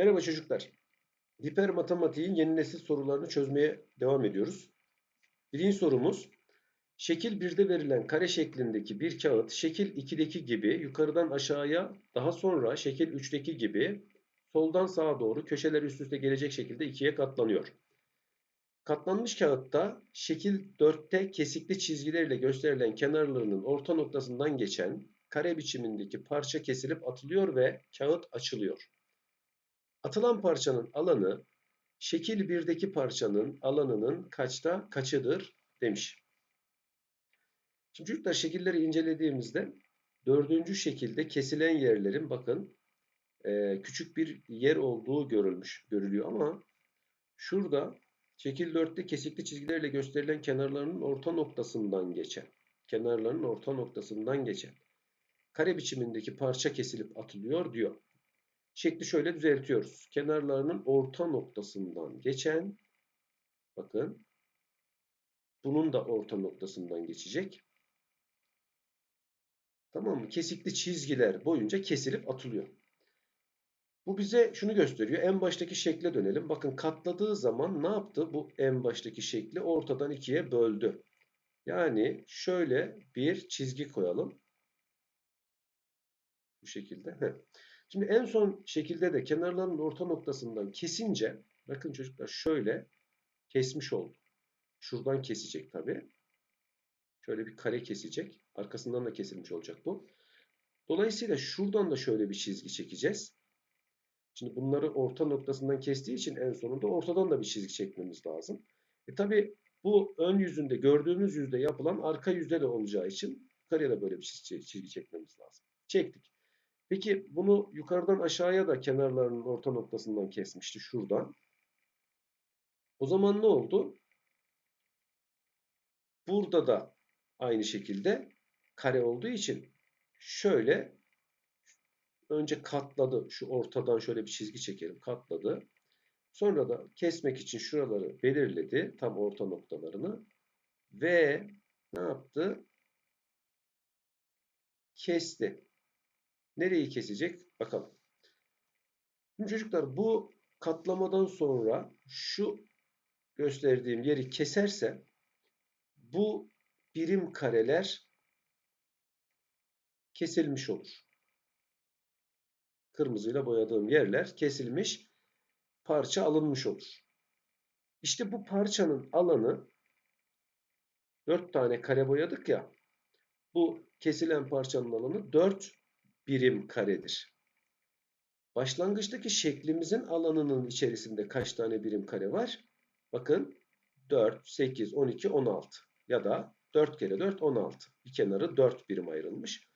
Merhaba çocuklar. Hiper matematiğin yeni nesil sorularını çözmeye devam ediyoruz. Birinci sorumuz. Şekil 1'de verilen kare şeklindeki bir kağıt şekil 2'deki gibi yukarıdan aşağıya daha sonra şekil 3'teki gibi soldan sağa doğru köşeler üst üste gelecek şekilde ikiye katlanıyor. Katlanmış kağıtta şekil 4'te kesikli çizgilerle gösterilen kenarlarının orta noktasından geçen kare biçimindeki parça kesilip atılıyor ve kağıt açılıyor. Atılan parçanın alanı şekil 1'deki parçanın alanının kaçta kaçıdır demiş. Şimdi çocuklar şekilleri incelediğimizde dördüncü şekilde kesilen yerlerin bakın e, küçük bir yer olduğu görülmüş, görülüyor ama şurada şekil 4'te kesikli çizgilerle gösterilen kenarlarının orta noktasından geçen kenarlarının orta noktasından geçen kare biçimindeki parça kesilip atılıyor diyor. Şekli şöyle düzeltiyoruz. Kenarlarının orta noktasından geçen bakın bunun da orta noktasından geçecek. Tamam mı? Kesikli çizgiler boyunca kesilip atılıyor. Bu bize şunu gösteriyor. En baştaki şekle dönelim. Bakın katladığı zaman ne yaptı? Bu en baştaki şekli ortadan ikiye böldü. Yani şöyle bir çizgi koyalım. Bu şekilde. Şimdi en son şekilde de kenarların orta noktasından kesince bakın çocuklar şöyle kesmiş oldu. Şuradan kesecek tabi. Şöyle bir kare kesecek. Arkasından da kesilmiş olacak bu. Dolayısıyla şuradan da şöyle bir çizgi çekeceğiz. Şimdi bunları orta noktasından kestiği için en sonunda ortadan da bir çizgi çekmemiz lazım. E tabi bu ön yüzünde gördüğümüz yüzde yapılan arka yüzde de olacağı için yukarıya da böyle bir çizgi çekmemiz lazım. Çektik. Peki bunu yukarıdan aşağıya da kenarlarının orta noktasından kesmişti şuradan. O zaman ne oldu? Burada da aynı şekilde kare olduğu için şöyle önce katladı. Şu ortadan şöyle bir çizgi çekelim. Katladı. Sonra da kesmek için şuraları belirledi. Tam orta noktalarını. Ve ne yaptı? Kesti. Nereyi kesecek? Bakalım. Şimdi çocuklar bu katlamadan sonra şu gösterdiğim yeri keserse bu birim kareler kesilmiş olur. Kırmızıyla boyadığım yerler kesilmiş, parça alınmış olur. İşte bu parçanın alanı 4 tane kare boyadık ya. Bu kesilen parçanın alanı 4 birim karedir. Başlangıçtaki şeklimizin alanının içerisinde kaç tane birim kare var? Bakın 4, 8, 12, 16 ya da 4 kere 4, 16. Bir kenarı 4 birim ayrılmış.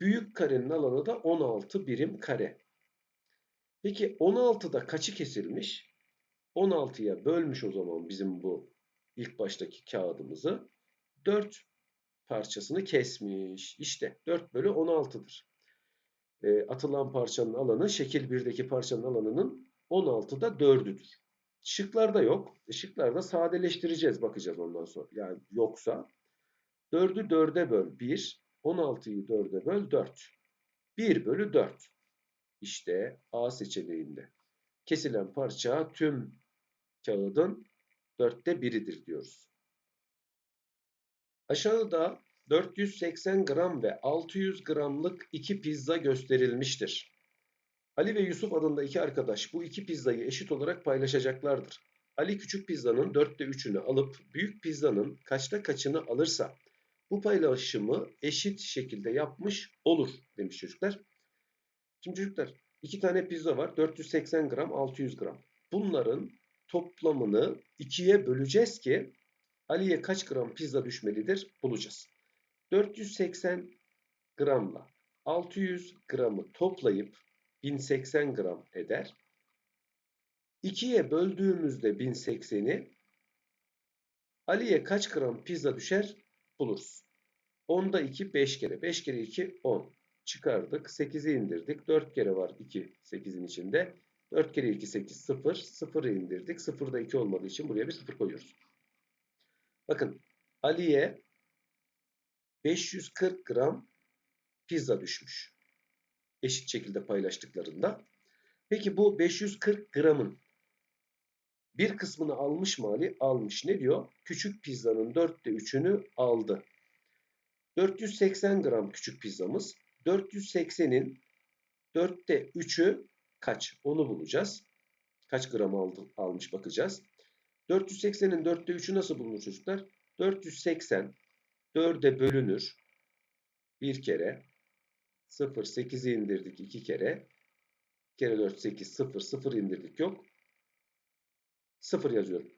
Büyük karenin alanı da 16 birim kare. Peki 16'da kaçı kesilmiş? 16'ya bölmüş o zaman bizim bu ilk baştaki kağıdımızı. 4 parçasını kesmiş. İşte 4 bölü 16'dır. E, atılan parçanın alanı şekil 1'deki parçanın alanının 16'da 4'üdür. Şıklarda yok. E, şıklarda sadeleştireceğiz bakacağız ondan sonra. Yani yoksa 4'ü 4'e böl 1, 16'yı 4'e böl 4. 1 bölü 4. İşte A seçeneğinde. Kesilen parça tüm kağıdın dörtte biridir diyoruz. Aşağıda 480 gram ve 600 gramlık iki pizza gösterilmiştir. Ali ve Yusuf adında iki arkadaş bu iki pizzayı eşit olarak paylaşacaklardır. Ali küçük pizzanın dörtte üçünü alıp büyük pizzanın kaçta kaçını alırsa bu paylaşımı eşit şekilde yapmış olur demiş çocuklar. Şimdi çocuklar iki tane pizza var 480 gram 600 gram. Bunların toplamını ikiye böleceğiz ki Ali'ye kaç gram pizza düşmelidir bulacağız. 480 gramla 600 gramı toplayıp 1080 gram eder. 2'ye böldüğümüzde 1080'i Ali'ye kaç gram pizza düşer buluruz. 10'da 2 5 kere. 5 kere 2 10. Çıkardık. 8'i indirdik. 4 kere var 2 8'in içinde. 4 kere 2 8 0. 0'ı indirdik. 0'da 2 olmadığı için buraya bir 0 koyuyoruz. Bakın Ali'ye 540 gram pizza düşmüş. Eşit şekilde paylaştıklarında. Peki bu 540 gramın bir kısmını almış mı Ali? Almış. Ne diyor? Küçük pizzanın dörtte üçünü aldı. 480 gram küçük pizzamız. 480'in dörtte üçü kaç? Onu bulacağız. Kaç gram aldı, almış bakacağız. 480'in dörtte üçü nasıl bulunur çocuklar? 480 4'e bölünür. Bir kere. 0, 8'i indirdik iki kere. 2 kere 4, 8, 0, 0 indirdik yok. 0 yazıyorum.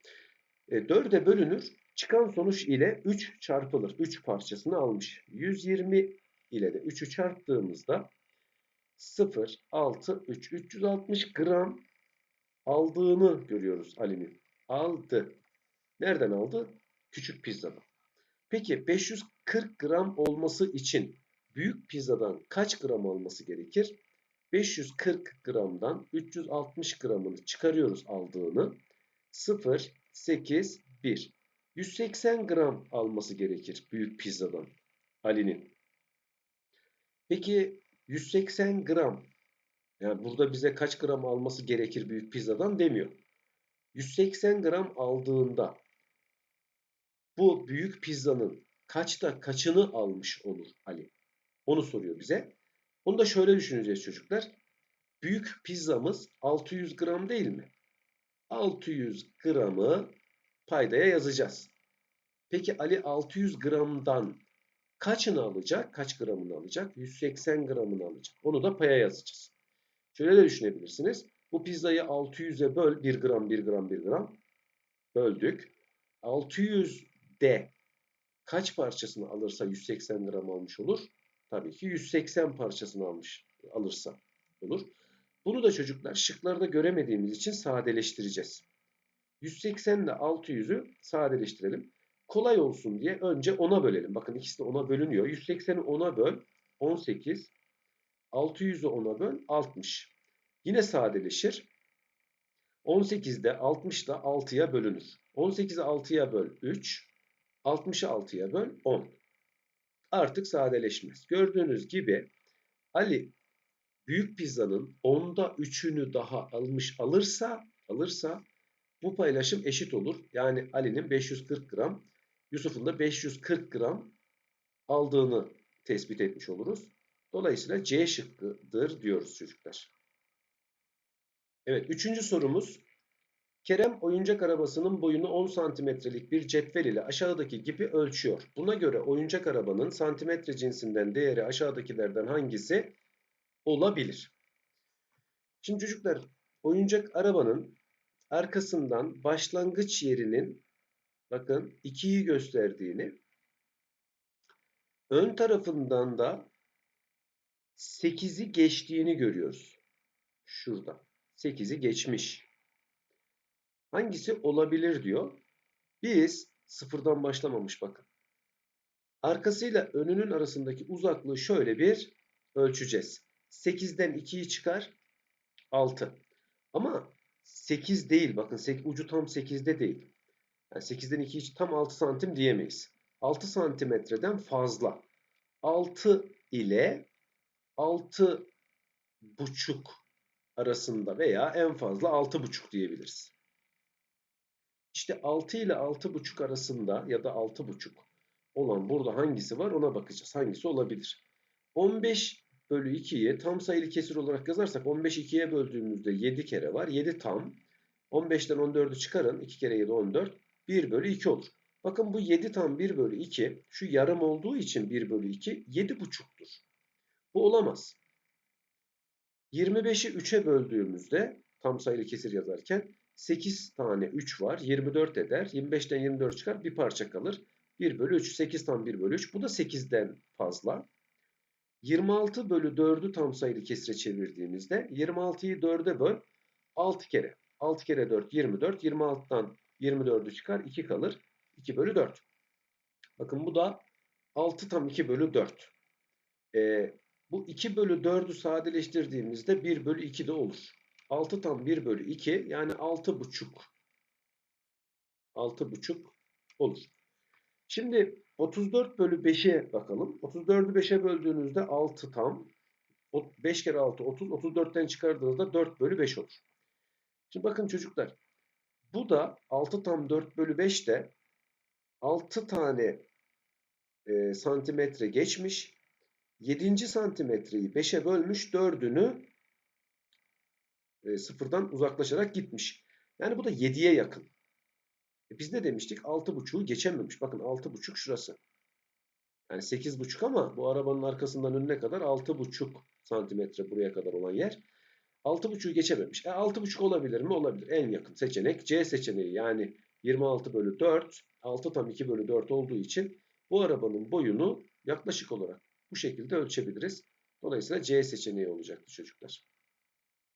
E, 4'e bölünür. Çıkan sonuç ile 3 çarpılır. 3 parçasını almış. 120 ile de 3'ü çarptığımızda 0, 6, 3, 360 gram aldığını görüyoruz Ali'nin. Aldı. Nereden aldı? Küçük pizzadan. Peki 540 gram olması için büyük pizzadan kaç gram alması gerekir? 540 gramdan 360 gramını çıkarıyoruz aldığını. 0, 8, 1. 180 gram alması gerekir büyük pizzadan Ali'nin. Peki 180 gram yani burada bize kaç gram alması gerekir büyük pizzadan demiyor. 180 gram aldığında bu büyük pizzanın kaçta kaçını almış olur Ali? Onu soruyor bize. Onu da şöyle düşüneceğiz çocuklar. Büyük pizzamız 600 gram değil mi? 600 gramı paydaya yazacağız. Peki Ali 600 gramdan kaçını alacak? Kaç gramını alacak? 180 gramını alacak. Onu da paya yazacağız. Şöyle de düşünebilirsiniz. Bu pizzayı 600'e böl 1 gram 1 gram 1 gram böldük. 600'de kaç parçasını alırsa 180 gram almış olur? Tabii ki 180 parçasını almış alırsa olur. Bunu da çocuklar şıklarda göremediğimiz için sadeleştireceğiz. 180 ile 600'ü sadeleştirelim. Kolay olsun diye önce 10'a bölelim. Bakın ikisi de 10'a bölünüyor. 180'i 10'a böl 18. 600'ü 10'a böl 60. Yine sadeleşir. 18'de 60 ile 6'ya bölünür. 18'i 6'ya böl 3. 60'ı 6'ya böl 10. Artık sadeleşmez. Gördüğünüz gibi Ali büyük pizzanın 10'da 3'ünü daha almış alırsa alırsa bu paylaşım eşit olur. Yani Ali'nin 540 gram, Yusuf'un da 540 gram aldığını tespit etmiş oluruz. Dolayısıyla C şıkkıdır diyoruz çocuklar. Evet, üçüncü sorumuz. Kerem oyuncak arabasının boyunu 10 santimetrelik bir cetvel ile aşağıdaki gibi ölçüyor. Buna göre oyuncak arabanın santimetre cinsinden değeri aşağıdakilerden hangisi olabilir? Şimdi çocuklar oyuncak arabanın arkasından başlangıç yerinin bakın 2'yi gösterdiğini ön tarafından da 8'i geçtiğini görüyoruz. Şurada. 8'i geçmiş. Hangisi olabilir diyor. Biz sıfırdan başlamamış bakın. Arkasıyla önünün arasındaki uzaklığı şöyle bir ölçeceğiz. 8'den 2'yi çıkar 6. Ama 8 değil bakın ucu tam 8'de değil. Yani 8'den 2'yi tam 6 santim diyemeyiz. 6 santimetreden fazla. 6 ile 6 buçuk arasında veya en fazla 6,5 diyebiliriz. İşte 6 ile 6,5 arasında ya da 6,5 olan burada hangisi var ona bakacağız. Hangisi olabilir? 15 bölü 2'yi tam sayılı kesir olarak yazarsak 15 2'ye böldüğümüzde 7 kere var. 7 tam. 15'ten 14'ü çıkarın. 2 kere 7 14. 1 bölü 2 olur. Bakın bu 7 tam 1 bölü 2 şu yarım olduğu için 1 bölü 2 7,5'tur. Bu olamaz. 25'i 3'e böldüğümüzde tam sayılı kesir yazarken 8 tane 3 var. 24 eder. 25'ten 24 çıkar. Bir parça kalır. 1 bölü 3. 8 tam 1 bölü 3. Bu da 8'den fazla. 26 bölü 4'ü tam sayılı kesire çevirdiğimizde 26'yı 4'e böl 6 kere. 6 kere 4 24. 26'dan 24'ü çıkar. 2 kalır. 2 bölü 4. Bakın bu da 6 tam 2 bölü 4. Ee, bu 2 bölü 4'ü sadeleştirdiğimizde 1 bölü 2 de olur. 6 tam 1 bölü 2 yani 6 buçuk. 6 buçuk olur. Şimdi 34 bölü 5'e bakalım. 34'ü 5'e böldüğünüzde 6 tam. 5 kere 6 30. 34'ten çıkardığınızda 4 bölü 5 olur. Şimdi bakın çocuklar. Bu da 6 tam 4 bölü 5 de 6 tane e, santimetre geçmiş. 7. santimetreyi 5'e bölmüş. 4'ünü e, sıfırdan uzaklaşarak gitmiş. Yani bu da 7'ye yakın. E biz ne demiştik? 6.5'u geçememiş. Bakın 6.5 şurası. Yani 8.5 ama bu arabanın arkasından önüne kadar 6.5 santimetre buraya kadar olan yer. 6.5'u geçememiş. E 6.5 olabilir mi? Olabilir. En yakın seçenek C seçeneği. Yani 26 bölü 4. 6 tam 2 bölü 4 olduğu için bu arabanın boyunu yaklaşık olarak bu şekilde ölçebiliriz. Dolayısıyla C seçeneği olacaktır çocuklar.